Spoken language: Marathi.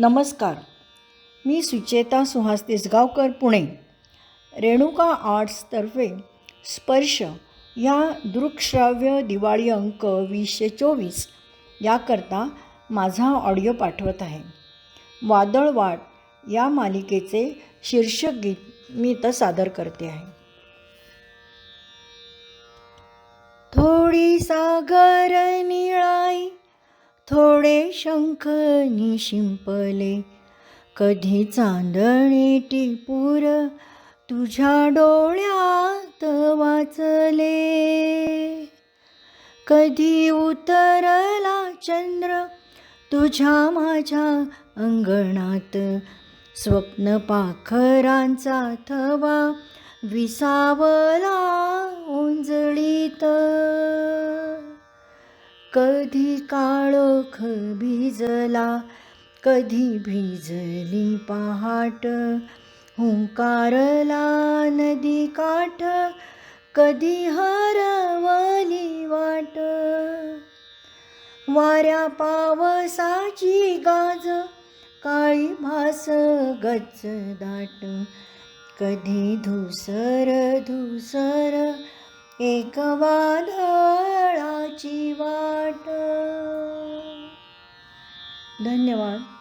नमस्कार. मी सुचेता सुहास तिसगावकर पुणे. रेणुका आर्ट्सतर्फे स्पर्श या दृकश्राव्य दिवाळी अंक वीसशे चोवीस याकरता माझा ऑडिओ पाठवत आहे. वादळवाट या मालिकेचे शीर्षक गीत मी इथं सादर करते आहे. थोडी सागर थोडे शंख निशिंपले कधी चांदणे टिपूर तुझ्या डोळ्यात वाचले. कधी उतरला चंद्र तुझ्या माझ्या अंगणात. स्वप्न पाखरांचा थवा विसावला कधी काळोख भिजला कधी भिजली पहाट. हुंकारला नदी काठ कधी हरवली वाट. वाऱ्या पावसाची गाज काळी भास गच दाट. कधी धुसर धुसर एक वादळाची वा धन्यवाद.